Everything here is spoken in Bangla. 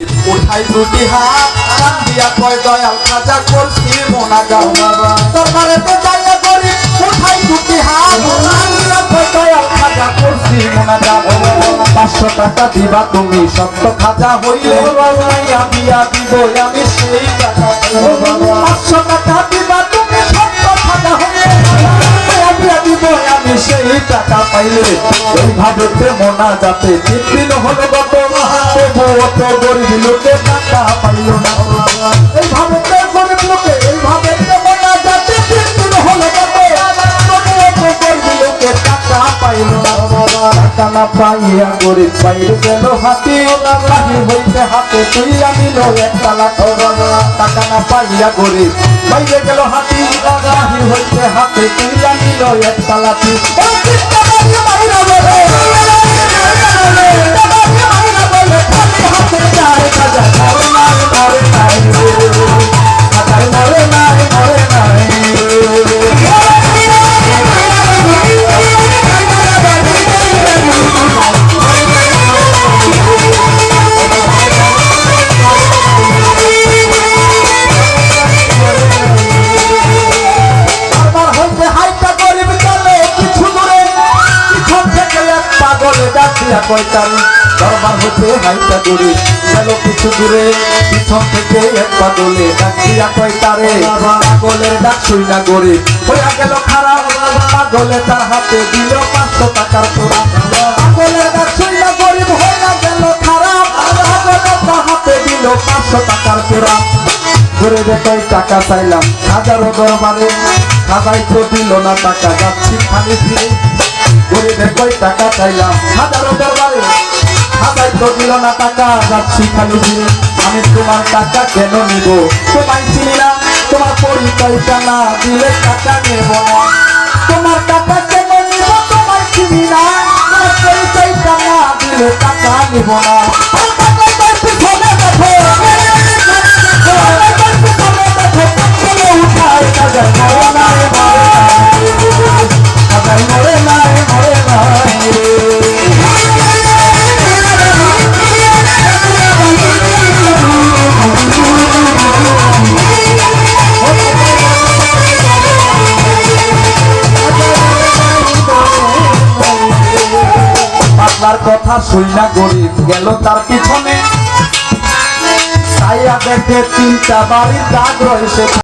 উঠাই দুটি হাত দিয়া কয়, দয়াল খাজা করছি মোনা গাও দরবারে তো যাইয়া করি করছি মোনা গাও পাঁচশো টাকা দিবা তুমি, সত্য খাজা হইলে, আমি দিব, আমি সেই টাকা পাঁচশো টাকা দিবা সেই টাকা পাইলে এইভাবে মোনা যাতে। তিন দিন হলো গত তবু অত গরিব লোকে টাকা পাইল না। না পাইয়া গরিব বাইরে গেল হাতি লাহি হইতে হাতে তুইয়া আনিল একটা লাখ টাকা না পাইয়া গরিব বাইরে গেল হাতি লাহি হইতে হাতে তুই আনিল একটা লাঠি ডাকিয়া কয়তাল দরবার হইতে হাইটা দূরে। গেল কিছু দূরে, পিছন থেকে এক পাগলে ডাকিয়া কয়তারে পাগলের ডাক শুই না গরিব হইয়া গেল খারাপ পাগলে তার হাতে দিল পাঁচশো টাকার তোরা পাগলের ডাক শুই না গরিব, হইয়া গেল খারাপ পাগলে তার হাতে দিল পাঁচশো টাকার তোরা ঘুরে দেখই টাকা চাইলাম, হাজারো দরবারে। খাজাই তো দিল না টাকা, যাচ্ছি খালি ফিরে। ঘুরে কই টাকা চাইলাম। হাজারো দরবারে, হাজার তো দিল না টাকা, যাচ্ছি খালি দিয়ে আমি তোমার টাকা কেন নিব? তোমায় চিনি না, তোমার পরিচয়টা না দিলে টাকা নেব না। তোমার টাকা কেন নিব? তোমার চিনি না, তোমার পরিচয়টা না দিলে টাকা নিব না। কথা শুইনা গরিব গেল তার পিছনে। ছায়া দেখে তিনটা বাড়ির দাগ রয়েছে।